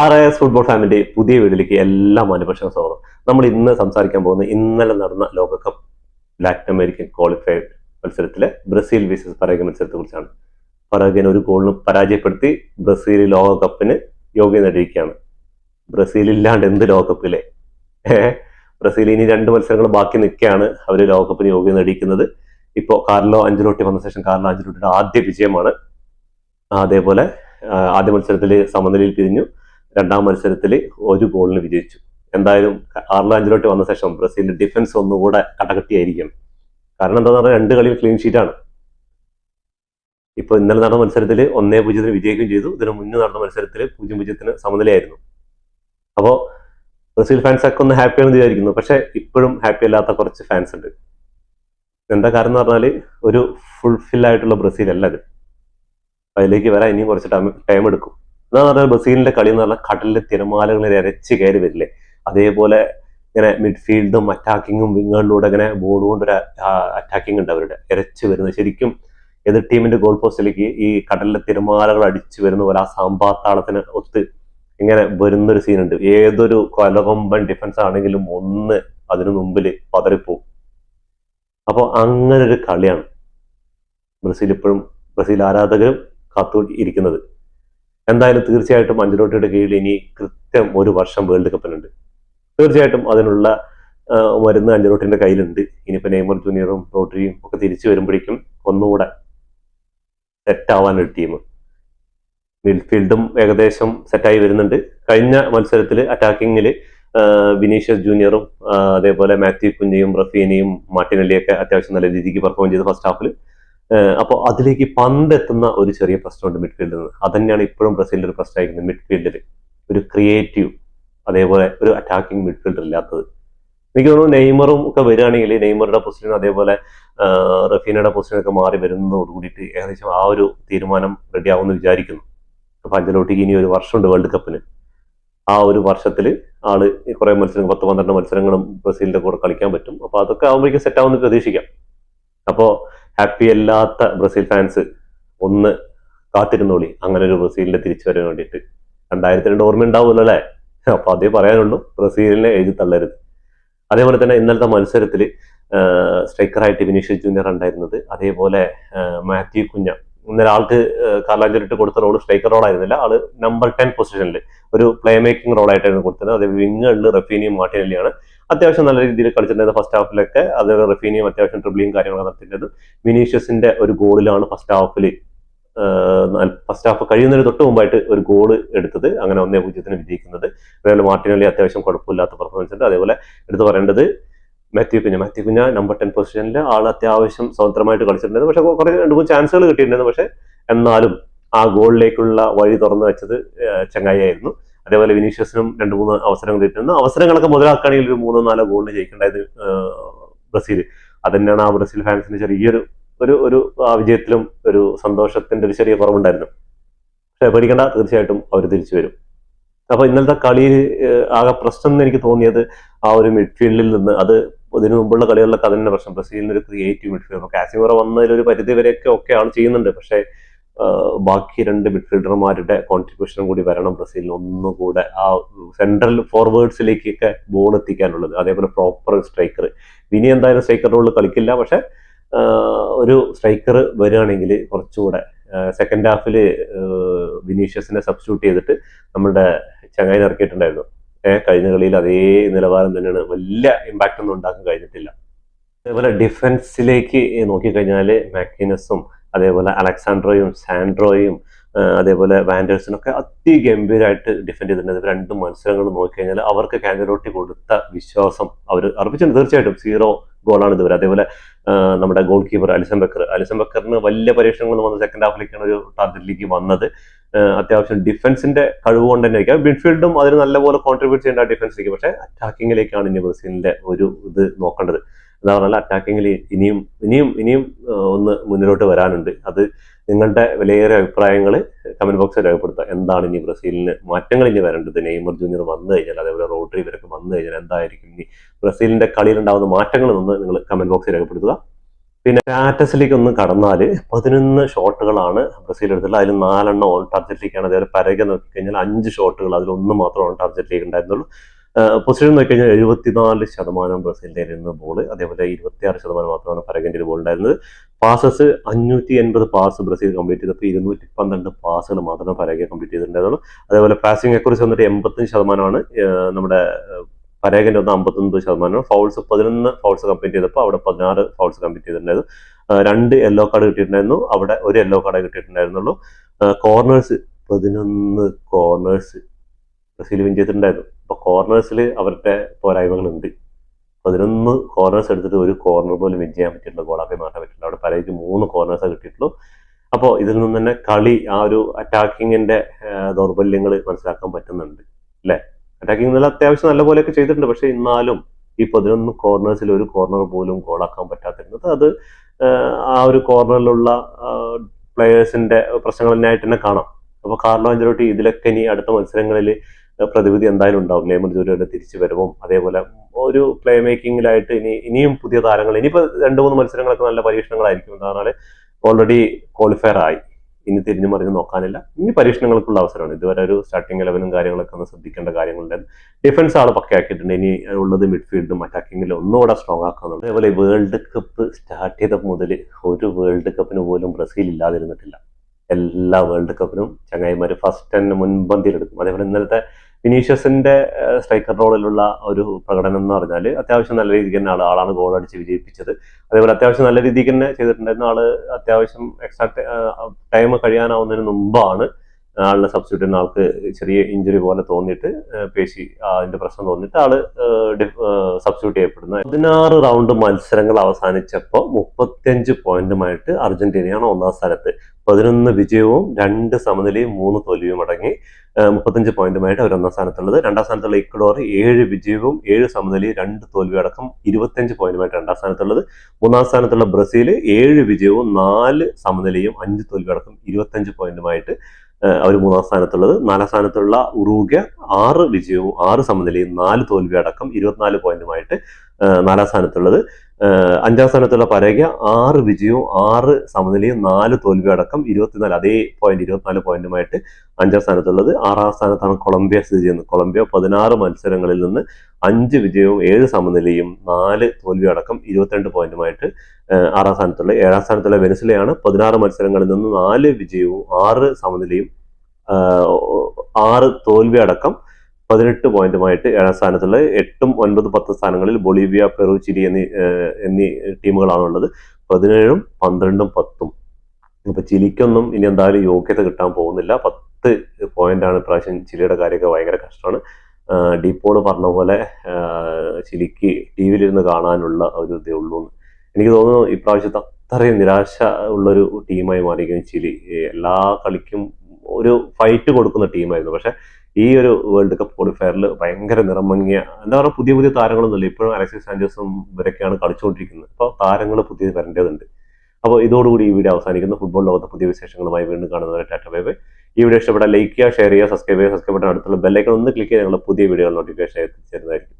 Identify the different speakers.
Speaker 1: R S football ഫാമിന്റെ പുതിയ വീട്ടിലേക്ക് എല്ലാ മാനുപക്ഷ സ്വാഗതം. നമ്മൾ ഇന്ന് സംസാരിക്കാൻ പോകുന്നത് ഇന്നലെ നടന്ന ലോകകപ്പ് ലാറ്റിൻ അമേരിക്കൻ ക്വാളിഫൈഡ് മത്സരത്തിലെ ബ്രസീൽ വിസസ് പരാഗ മത്സരത്തെ കുറിച്ചാണ്. പരാഗിനെ ഒരു ഗോളിന് പരാജയപ്പെടുത്തി ബ്രസീൽ ലോകകപ്പിന് യോഗ്യത നേടിയിരിക്കുകയാണ്. ബ്രസീൽ ഇല്ലാണ്ട് എന്ത് ലോകകപ്പിലെ? ബ്രസീൽ ഇനി രണ്ട് മത്സരങ്ങൾ ബാക്കി നിൽക്കുകയാണ്. അവർ ലോകകപ്പിന് യോഗ്യത നേടിയിരിക്കുന്നത്. ഇപ്പോൾ കാർലോ അഞ്ചുലോട്ടി വന്ന ശേഷം കാർലോ അഞ്ചുലോട്ടിയുടെ ആദ്യ വിജയമാണ്. അതേപോലെ ആദ്യ മത്സരത്തിൽ സമനിലയിൽ പിരിഞ്ഞു. രണ്ടാം മത്സരത്തിൽ ഒരു ഗോളിന് വിജയിച്ചു. എന്തായാലും ആർലാഞ്ചിലോട്ട് വന്ന ശേഷം ബ്രസീലിന്റെ ഡിഫൻസ് ഒന്നുകൂടെ കടകട്ടിയായിരിക്കും. കാരണം എന്താണെന്ന് പറഞ്ഞാൽ രണ്ട് കളിയും ക്ലീൻ ഷീറ്റാണ് ഇപ്പൊ ഇന്നലെ നടന്ന മത്സരത്തിൽ ഒന്നേ പൂജ്യത്തിന് വിജയിക്കുകയും ചെയ്തു. ഇതിന് മുന്നേ നടന്ന മത്സരത്തിൽ പൂജ്യം പൂജ്യത്തിന് സമനിലയായിരുന്നു. അപ്പോൾ ബ്രസീൽ ഫാൻസ് ഒക്കെ ഒന്ന് ഹാപ്പിയാണെന്ന് വിചാരിക്കുന്നു. പക്ഷെ ഇപ്പോഴും ഹാപ്പി അല്ലാത്ത കുറച്ച് ഫാൻസ് ഉണ്ട്. എന്താ കാരണം എന്ന് പറഞ്ഞാൽ ഒരു ഫുൾഫിൽ ആയിട്ടുള്ള ബ്രസീൽ അല്ല അത് അതിലേക്ക് വരാൻ ഇനിയും കുറച്ച് ടൈം എടുക്കും. എന്താ പറഞ്ഞാൽ ബ്രസീലിന്റെ കളി എന്ന് പറഞ്ഞാൽ കടലിലെ തിരമാലകളിൽ ഇരച്ച് കയറി വരില്ലേ? അതേപോലെ ഇങ്ങനെ മിഡ്ഫീൽഡും അറ്റാക്കിങ്ങും വിങ്ങുകളിലൂടെ ഇങ്ങനെ ബോൾ കൊണ്ടൊരു അറ്റാക്കിംഗ് ഉണ്ട് അവരുടെ. ഇരച്ച് വരുന്നത് ശരിക്കും എതിർ ടീമിന്റെ ഗോൾ പോസ്റ്റിലേക്ക് ഈ കടലിലെ തിരമാലകൾ അടിച്ചു വരുന്ന പോലെ ആ സാമ്പാത്താളത്തിന് ഒത്ത് ഇങ്ങനെ വരുന്നൊരു സീനുണ്ട് ഏതൊരു കൊലകൊമ്പൻ ഡിഫൻസ് ആണെങ്കിലും ഒന്ന് അതിനു മുമ്പിൽ പതറിപ്പോവും. അപ്പോൾ അങ്ങനെ ഒരു കളിയാണ് ബ്രസീൽ ഇപ്പോഴും ബ്രസീൽ ആരാധകരും കാത്തു ഇരിക്കുന്നത് എന്തായാലും തീർച്ചയായിട്ടും അഞ്ചലോട്ടിയുടെ കീഴിൽ ഇനി കൃത്യം ഒരു വർഷം വേൾഡ് കപ്പിനുണ്ട്. തീർച്ചയായിട്ടും അതിനുള്ള മരുന്ന് അഞ്ചലോട്ടിന്റെ കയ്യിലുണ്ട്. ഇനിയിപ്പോ നെയ്മർ ജൂനിയറും റോട്ടറിയും ഒക്കെ തിരിച്ചു വരുമ്പോഴേക്കും ഒന്നുകൂടെ സെറ്റാവാൻ ഒരു ടീം. മിഡ്ഫീൽഡും ഏകദേശം സെറ്റായി വരുന്നുണ്ട്. കഴിഞ്ഞ മത്സരത്തിൽ അറ്റാക്കിങ്ങിൽ വിനീഷ്യസ് ജൂനിയറും അതേപോലെ മാത്യു കുഞ്ഞിയും റഫീനയും മാർട്ടിനലിയൊക്കെ അത്യാവശ്യം നല്ല രീതിക്ക് പെർഫോം ചെയ്ത് ഫസ്റ്റ് ഹാഫിൽ അപ്പോൾ അതിലേക്ക് പന്ത് എത്തുന്ന ഒരു ചെറിയ പ്രശ്നമുണ്ട് മിഡ്ഫീൽഡിൽ നിന്ന് തന്നെയാണ് ഇപ്പോഴും ബ്രസീലിന്റെ ഒരു പ്രശ്നമായിരിക്കുന്നത് മിഡ്ഫീൽഡിൽ ഒരു ക്രിയേറ്റീവ് അതേപോലെ ഒരു അറ്റാക്കിംഗ് മിഡ്ഫീൽഡർ ഇല്ലാത്തത്. എനിക്ക് തോന്നുന്നു നെയ്മറും ഒക്കെ വരികയാണെങ്കിൽ നെയ്മറുടെ പൊസിഷനും അതേപോലെ റഫീനയുടെ പൊസിഷനൊക്കെ മാറി വരുന്നതോട് കൂടിയിട്ട് ഏകദേശം ആ ഒരു തീരുമാനം റെഡി ആവുമെന്ന് വിചാരിക്കുന്നു. അപ്പൊ അഞ്ചലോട്ടിക്ക് ഇനി ഒരു വർഷമുണ്ട് വേൾഡ് കപ്പിന് ആ ഒരു വർഷത്തിൽ ആൾ കുറെ മത്സരങ്ങൾ പത്ത് പന്ത്രണ്ട് മത്സരങ്ങളും ബ്രസീലിന്റെ കൂടെ കളിക്കാൻ പറ്റും. അപ്പൊ അതൊക്കെ ആകുമ്പോഴേക്കും സെറ്റ് ആവുമെന്ന് പ്രതീക്ഷിക്കാം. അപ്പോ ഹാപ്പി അല്ലാത്ത ബ്രസീൽ ഫാൻസ് ഒന്ന് കാത്തിരുന്നോളി. അങ്ങനെ ഒരു ബ്രസീലിന്റെ തിരിച്ചു വരാൻ വേണ്ടിയിട്ട്. രണ്ടായിരത്തി രണ്ട് ഓർമ്മ ഉണ്ടാവുമല്ലോ അല്ലേ? അപ്പൊ അതേ പറയാനുള്ളൂ. ബ്രസീലിനെ എഴുതി തള്ളരുത്. അതേപോലെ തന്നെ ഇന്നലത്തെ മത്സരത്തിൽ സ്ട്രൈക്കറായിട്ട് വിനീഷ്യസ് ജൂനിയർ ഉണ്ടായിരുന്നത്. അതേപോലെ മാത്യു കുഞ്ഞ. ഇന്നലെ ആൾക്ക് കാർലാഞ്ചലിട്ട് കൊടുത്ത റോൾ സ്ട്രൈക്കർ റോളായിരുന്നില്ല ആൾ നമ്പർ ടെൻ പൊസിഷനിൽ ഒരു പ്ലേ മേക്കിംഗ് റോളായിട്ടായിരുന്നു കൊടുത്തത് അതേ വിങ്ങുകളിൽ റഫീനിയും മാർട്ടിനല്ലിയാണ് അത്യാവശ്യം നല്ല രീതിയിൽ കളിച്ചിട്ടുണ്ടായിരുന്നു ഫസ്റ്റ് ഹാഫിലൊക്കെ അത് റഫീനിയും അത്യാവശ്യം ട്രിബിളിയും കാര്യങ്ങളൊക്കെ നടത്തിയിട്ടുണ്ട്. വിനീഷ്യസിന്റെ ഒരു ഗോളിലാണ് ഫസ്റ്റ് ഹാഫിൽ ഫസ്റ്റ് ഹാഫ് കഴിയുന്നതിന് തൊട്ട് മുമ്പായിട്ട് ഒരു ഗോൾ എടുത്തത്. അങ്ങനെ ഒന്നേ പൂജ്യത്തിന് വിജയിക്കുന്നത്. അതേപോലെ മാർട്ടിനലി അത്യാവശ്യം കുഴപ്പമില്ലാത്ത പെർഫോമൻസ് ഉണ്ട്. അതേപോലെ എടുത്തു പറയേണ്ടത് മാത്യു കുഞ്ഞ. മാത്യു കുഞ്ഞ നമ്പർ ടെൻ പൊസിഷനിൽ ആൾ അത്യാവശ്യം സ്വതന്ത്രമായിട്ട് കളിച്ചിട്ടുണ്ടായിരുന്നു പക്ഷെ കുറേ രണ്ട് മൂന്ന് ചാൻസുകൾ കിട്ടിയിട്ടുണ്ടായിരുന്നു പക്ഷെ എന്നാലും ആ ഗോളിലേക്കുള്ള വഴി തുറന്നു വെച്ചത് ചങ്ങായി ചങ്ങായിയായിരുന്നു. അതേപോലെ വിനീഷ്യസിനും രണ്ട് മൂന്ന് അവസരങ്ങൾ കിട്ടുന്നു അവസരങ്ങളൊക്കെ മുതലാക്കുകയാണെങ്കിൽ ഒരു മൂന്നോ നാലോ ഗോളിന് ജയിക്കേണ്ടത് ബ്രസീൽ അത് തന്നെയാണ് ആ ബ്രസീൽ ഫാൻസിന് ചെറിയൊരു ഒരു ഒരു ആ വിജയത്തിലും ഒരു സന്തോഷത്തിന്റെ ഒരു ചെറിയ കുറവുണ്ടായിരുന്നു. പക്ഷെ പേടിക്കേണ്ട തീർച്ചയായിട്ടും അവർ തിരിച്ചു വരും. അപ്പൊ ഇന്നലത്തെ കളിയിൽ ആകെ പ്രശ്നം എന്ന് എനിക്ക് തോന്നിയത് ആ ഒരു മിഡ്ഫീൽഡിൽ നിന്ന് അത് ഇതിനു മുമ്പുള്ള കളികളിലൊക്കെ അതിന്റെ പ്രശ്നം. ബ്രസീലിന് ഒരു ക്രിയേറ്റീവ് മിഡ്ഫീൽഡർ കാസിമോറ വന്നതിൽ ഒരു പരിധി വരെയൊക്കെ ഒക്കെയാണ് ചെയ്യുന്നുണ്ട്. പക്ഷേ ബാക്കി രണ്ട് മിഡ്ഫീൽഡർമാരുടെ കോൺട്രിബ്യൂഷനും കൂടി വരണം ബ്രസീലിന് ഒന്നുകൂടെ ആ സെൻട്രൽ ഫോർവേഡ്സിലേക്കൊക്കെ ബോൾ എത്തിക്കാനുള്ളത്. അതേപോലെ പ്രോപ്പർ സ്ട്രൈക്കർ ഇനി എന്തായാലും സ്ട്രൈക്കർ റോൾ കളിക്കില്ല. പക്ഷെ ഒരു സ്ട്രൈക്കർ വരികയാണെങ്കിൽ കുറച്ചുകൂടെ സെക്കൻഡ് ഹാഫിൽ വിനീഷ്യസിനെ സബ്സ്റ്റിറ്റ്യൂട്ട് ചെയ്തിട്ട് നമ്മുടെ ചങ്ങായി ഇറക്കിയിട്ടുണ്ടായിരുന്നു. ഏഹ് കഴിഞ്ഞ കളിയിൽ അതേ നിലവാരം തന്നെയാണ്. വലിയ ഇമ്പാക്റ്റ് ഒന്നും ഉണ്ടാക്കാൻ കഴിഞ്ഞിട്ടില്ല. അതേപോലെ ഡിഫൻസിലേക്ക് നോക്കിക്കഴിഞ്ഞാൽ മാക്കിനസും അതേപോലെ അലക്സാൻഡ്രോയും സാൻഡ്രോയും അതേപോലെ വാൻഡേഴ്സിനൊക്കെ അതിഗംഭീരമായിട്ട് ഡിഫെൻഡ് ചെയ്തിട്ടുണ്ട്. രണ്ട് മത്സരങ്ങൾ നോക്കിക്കഴിഞ്ഞാൽ അവർക്ക് കാൻഡലോട്ടി കൊടുത്ത വിശ്വാസം അവർ അർപ്പിച്ചിട്ടുണ്ട്. തീർച്ചയായിട്ടും സീറോ ഗോളാണ് ഇതുവരെ. അതേപോലെ നമ്മുടെ goalkeeper Alisson Becker. Alisson ബക്കറിന് വലിയ പരീക്ഷണങ്ങൾ വന്ന സെക്കൻഡ് ഹാഫിലേക്കാണ് ഒരു ടാർഗറ്റിലേക്ക് വന്നത്. അത്യാവശ്യം ഡിഫൻസിന്റെ കഴിവ് കൊണ്ട് തന്നെ ആയിരിക്കാം മിഡ്ഫീൽഡും അതിന് നല്ലപോലെ കോൺട്രിബ്യൂട്ട് ചെയ്യേണ്ട ഡിഫൻസിലേക്ക് പക്ഷേ അറ്റാക്കിങ്ങിലേക്കാണ് ഇനി ബ്രസീലിന്റെ ഒരു ഇത് നോക്കേണ്ടത്. എന്താ പറഞ്ഞാൽ അറ്റാക്കിങ്ങിൽ ഇനിയും ഇനിയും ഇനിയും ഒന്ന് മുന്നിലോട്ട് വരാനുണ്ട്. അത് നിങ്ങളുടെ വിലയേറിയ അഭിപ്രായങ്ങൾ കമന്റ് ബോക്സിൽ രേഖപ്പെടുത്തുക. എന്താണ് ഇനി ബ്രസീലിന് മാറ്റങ്ങൾ ഇനി വരേണ്ടത്? നെയ്മർ ജൂനിയർ വന്നു കഴിഞ്ഞാൽ അതേപോലെ റോഡ്രി ഇവരൊക്കെ വന്നു കഴിഞ്ഞാൽ എന്തായിരിക്കും? ഇനി ബ്രസീലിന്റെ കളിയിൽ ഉണ്ടാകുന്ന മാറ്റങ്ങൾ ഒന്ന് നിങ്ങൾ കമന്റ് ബോക്സിൽ രേഖപ്പെടുത്തുക. പിന്നെ സ്റ്റാറ്റസിലേക്ക് ഒന്ന് കടന്നാൽ പതിനൊന്ന് ഷോട്ടുകളാണ് ബ്രസീൽ എടുത്തിട്ടുള്ളത്. അതിൽ നാലെണ്ണം ഓൺ ടാർജറ്റിലേക്കാണ് അതേപോലെ പരകെ നോക്കിക്കഴിഞ്ഞാൽ അഞ്ച് ഷോട്ടുകൾ. അതിൽ ഒന്ന് മാത്രം ഓൺ ടാർജറ്റിലേക്ക് ഉണ്ടായിരുന്നുള്ളൂ. പൊസിഷൻ നോക്കിക്കഴിഞ്ഞാൽ എഴുപത്തിനാല് ശതമാനം ബ്രസീലിന്റെ ഇരുന്ന ബോൾ അതേപോലെ ഇരുപത്തിയാറ് ശതമാനം മാത്രമാണ് പരകന്റെ ബോൾ ഉണ്ടായിരുന്നത്. പാസസ് അഞ്ഞൂറ്റി എൺപത് പാസ് ബ്രസീൽ കംപ്ലീറ്റ് ചെയ്തപ്പോൾ ഇരുന്നൂറ്റി പന്ത്രണ്ട് പാസുകൾ മാത്രമേ പരകെ കംപ്ലീറ്റ് ചെയ്തിട്ടുണ്ടായിരുന്നുള്ളൂ അതേപോലെ പാസിംഗ് അക്കുറിച്ച് വന്നിട്ട് എൺപത്തഞ്ച് ശതമാനമാണ് നമ്മുടെ പരേഖന്റെ ഒന്ന് അമ്പത്തൊൻപത് ശതമാനം ഫൗൾസ് പതിനൊന്ന് ഫൗൾസ് കംപ്ലീറ്റ് ചെയ്തപ്പോൾ അവിടെ പതിനാറ് ഫൗൾസ് കംപ്ലീറ്റ് ചെയ്തിട്ടുണ്ടായിരുന്നു. രണ്ട് യെല്ലോ കാർഡ് കിട്ടിയിട്ടുണ്ടായിരുന്നു. അവിടെ ഒരു യെല്ലോ കാർഡ് കിട്ടിയിട്ടുണ്ടായിരുന്നുള്ളൂ. കോർണേഴ്സ് പതിനൊന്ന് കോർണേഴ്സ് ബ്രസീൽ വിൻ ചെയ്തിട്ടുണ്ടായിരുന്നു. അപ്പൊ കോർണേഴ്സിൽ അവരുടെ പോരായ്മകളുണ്ട്. പതിനൊന്ന് കോർണേഴ്സ് എടുത്തിട്ട് ഒരു കോർണർ പോലും വിൻ ചെയ്യാൻ പറ്റിയിട്ടില്ല. ഗോളാക്കി മാറ്റാൻ പറ്റില്ല അവിടെ പലർക്ക് മൂന്ന് കോർണേഴ്സ് കിട്ടിയിട്ടുള്ളൂ. അപ്പോൾ ഇതിൽ നിന്ന് തന്നെ കളി ആ ഒരു അറ്റാക്കിങ്ങിന്റെ ദൗർബല്യങ്ങൾ മനസ്സിലാക്കാൻ പറ്റുന്നുണ്ട്. അല്ലേ? അറ്റാക്കിംഗ് നല്ല അത്യാവശ്യം നല്ല പോലെയൊക്കെ ചെയ്തിട്ടുണ്ട്. പക്ഷെ എന്നാലും ഈ പതിനൊന്ന് കോർണേഴ്സിൽ ഒരു കോർണർ പോലും ഗോളാക്കാൻ പറ്റാത്തിരുന്നത് അത് ആ ഒരു കോർണറിലുള്ള പ്ലെയേഴ്സിന്റെ പ്രശ്നങ്ങൾ തന്നെയായിട്ട് തന്നെ കാണാം. അപ്പോൾ കാർലോ അഞ്ചലോട്ടി ഇതിലൊക്കെ ഇനി അടുത്ത മത്സരങ്ങളിൽ പ്രതിവിധി എന്തായാലും ഉണ്ടാവും. നെയ്മർ ജൂലിയുടെ തിരിച്ചു വരവും അതേപോലെ ഒരു പ്ലേ മേക്കിങ്ങിലായിട്ട് ഇനി ഇനിയും പുതിയ താരങ്ങൾ ഇനിയിപ്പോൾ രണ്ട് മൂന്ന് മത്സരങ്ങളൊക്കെ നല്ല പരീക്ഷണങ്ങളായിരിക്കും പറഞ്ഞാൽ ഓൾറെഡി ക്വാളിഫയർ ആയി. ഇനി തിരിഞ്ഞു മറിഞ്ഞ് നോക്കാനില്ല. ഇനി പരീക്ഷണങ്ങൾക്കുള്ള അവസരമാണ്. ഇതുവരെ ഒരു സ്റ്റാർട്ടിംഗ് ലെവലും കാര്യങ്ങളൊക്കെ ഒന്ന് ശ്രദ്ധിക്കേണ്ട കാര്യങ്ങളുണ്ട്. ഡിഫൻസ് ആൾ പക്കയാക്കിയിട്ടുണ്ട്. ഇനി ഉള്ളത് മിഡ്ഫീൽഡും അറ്റാക്കിങ്ങിലും ഒന്നുകൂടെ സ്ട്രോങ് ആക്കുന്നുണ്ട് അതേപോലെ വേൾഡ് കപ്പ് സ്റ്റാർട്ട് ചെയ്ത മുതൽ ഒരു വേൾഡ് കപ്പിന് പോലും ബ്രസീൽ ഇല്ലാതിരുന്നിട്ടില്ല. എല്ലാ വേൾഡ് കപ്പിനും ചങ്ങായിമാർ ഫസ്റ്റ് തന്നെ മുൻപന്തിയിലെടുക്കും. അതേപോലെ ഇന്നലത്തെ വിനീഷ്യസിന്റെ സ്ട്രൈക്കർ റോളിലുള്ള ഒരു പ്രകടനം എന്ന് പറഞ്ഞാൽ അത്യാവശ്യം നല്ല രീതിക്ക് തന്നെ ആൾ ആളാണ് ഗോൾ അടിച്ച് വിജയിപ്പിച്ചത്. അതേപോലെ അത്യാവശ്യം നല്ല രീതിക്ക് തന്നെ ചെയ്തിട്ടുണ്ടായിരുന്ന ആൾ അത്യാവശ്യം എക്സാക്ട് ടൈം കഴിയാനാവുന്നതിന് മുമ്പാണ് ആളുടെ സബ്സ്റ്റിറ്റ്യൂട്ട് ചെയ്യുന്ന ആൾക്ക് ചെറിയ ഇഞ്ചുറി പോലെ തോന്നിയിട്ട് പേശി അതിന്റെ പ്രശ്നം തോന്നിയിട്ട് ആൾ സബ്സ്റ്റിറ്റ്യൂട്ട് ചെയ്യപ്പെടുന്നത് പതിനാറ് റൗണ്ട് മത്സരങ്ങൾ അവസാനിച്ചപ്പോൾ മുപ്പത്തിയഞ്ച് പോയിന്റുമായിട്ട് അർജന്റീനയാണ് ഒന്നാം സ്ഥാനത്ത്. പതിനൊന്ന് വിജയവും രണ്ട് സമനിലയും മൂന്ന് തോൽവിയും അടങ്ങി മുപ്പത്തഞ്ച് പോയിന്റുമായിട്ട് അവർ ഒന്നാം സ്ഥാനത്തുള്ളത്. രണ്ടാം സ്ഥാനത്തുള്ള ഇക്വഡോർ ഏഴ് വിജയവും ഏഴ് സമനിലയും രണ്ട് തോൽവി അടക്കം ഇരുപത്തഞ്ച് പോയിന്റുമായിട്ട് രണ്ടാം സ്ഥാനത്തുള്ളത്. മൂന്നാം സ്ഥാനത്തുള്ള ബ്രസീൽ ഏഴ് വിജയവും നാല് സമനിലയും അഞ്ച് തോൽവി അടക്കം ഇരുപത്തഞ്ച് പോയിന്റുമായിട്ട് അവർ മൂന്നാം സ്ഥാനത്തുള്ളത്. നാലാം സ്ഥാനത്തുള്ള ഉറൂഗ്യ ആറ് വിജയവും ആറ് സമനിലയും നാല് തോൽവി അടക്കം ഇരുപത്തിനാല് പോയിന്റുമായിട്ട് നാലാം സ്ഥാനത്തുള്ളത്. അഞ്ചാം സ്ഥാനത്തുള്ള പരേഗ ആറ് വിജയവും ആറ് സമനിലയും നാല് തോൽവി അടക്കം ഇരുപത്തിനാല് അതേ പോയിന്റ് ഇരുപത്തിനാല് പോയിന്റുമായിട്ട് അഞ്ചാം സ്ഥാനത്തുള്ളത്. ആറാം സ്ഥാനത്താണ് കൊളംബിയ സ്ഥിതി ചെയ്യുന്നത്. കൊളംബിയ പതിനാറ് മത്സരങ്ങളിൽ നിന്ന് അഞ്ച് വിജയവും ഏഴ് സമനിലയും നാല് തോൽവി അടക്കം ഇരുപത്തിരണ്ട് പോയിന്റുമായിട്ട് ആറാം സ്ഥാനത്തുള്ള ഏഴാം സ്ഥാനത്തുള്ള വെനസിലയാണ് പതിനാറ് മത്സരങ്ങളിൽ നിന്ന് നാല് വിജയവും ആറ് സമനിലയും ആറ് തോൽവി അടക്കം പതിനെട്ട് പോയിന്റുമായിട്ട് ഏഴാം സ്ഥാനത്തുള്ള എട്ടും ഒൻപത് പത്ത് സ്ഥാനങ്ങളിൽ ബൊളീവിയ പെറു ചിലി എന്നീ എന്നീ ടീമുകളാണ് ഉള്ളത് പതിനേഴും പന്ത്രണ്ടും പത്തും. അപ്പൊ ചിലിക്കൊന്നും ഇനി എന്തായാലും യോഗ്യത കിട്ടാൻ പോകുന്നില്ല. പത്ത് പോയിന്റാണ് ഇപ്രാവശ്യം ചിലിയുടെ കാര്യമൊക്കെ ഭയങ്കര കഷ്ടമാണ്. ഡീപ്പോൾ പറഞ്ഞ പോലെ ചിലിക്ക് ടി വിയിലിരുന്ന് കാണാനുള്ള ഒരു ഇതേ ഉള്ളൂ. എനിക്ക് തോന്നുന്നു ഇപ്രാവശ്യത്തെ അത്രയും നിരാശ ഉള്ളൊരു ടീമായി മാറിയിരിക്കുന്നു ചിലി. എല്ലാ കളിക്കും ഒരു ഫൈറ്റ് കൊടുക്കുന്ന ടീമായിരുന്നു. പക്ഷെ ഈ ഒരു വേൾഡ് കപ്പ് ക്വാളിഫയറിൽ ഭയങ്കര നിറമങ്ങിയ എന്താ പറയുക പുതിയ പുതിയ താരങ്ങളൊന്നുമില്ല. ഇപ്പോഴും അലക്സിസ് സാഞ്ചസും ഇവരൊക്കെയാണ് കളിച്ചുകൊണ്ടിരിക്കുന്നത്. അപ്പോൾ താരങ്ങൾ പുതിയ വരേണ്ടതുണ്ട്. അപ്പോൾ ഇതോടുകൂടി ഈ വീഡിയോ അവസാനിക്കുന്നു. ഫുട്ബോൾ ലോകത്തെ പുതിയ വിശേഷങ്ങളുമായി വീണ്ടും കാണുന്നവരെ ടാറ്റ ബൈ ബൈ. ഈ വീഡിയോ ഇഷ്ടപ്പെട്ടാൽ ലൈക്ക് ചെയ്യുക ഷെയർ ചെയ്യുക സബ്സ്ക്രൈബ് ചെയ്യുക സബ്സ്ക്രൈബ് ബട്ടൺ അടുത്തുള്ള ബെല്ലൈക്കൺ ഒന്ന് ക്ലിക്ക് ചെയ്ത് ഞങ്ങളുടെ പുതിയ വീഡിയോ നോട്ടിഫിക്കേഷൻ എത്തിച്ചേരുന്നതായിരിക്കും.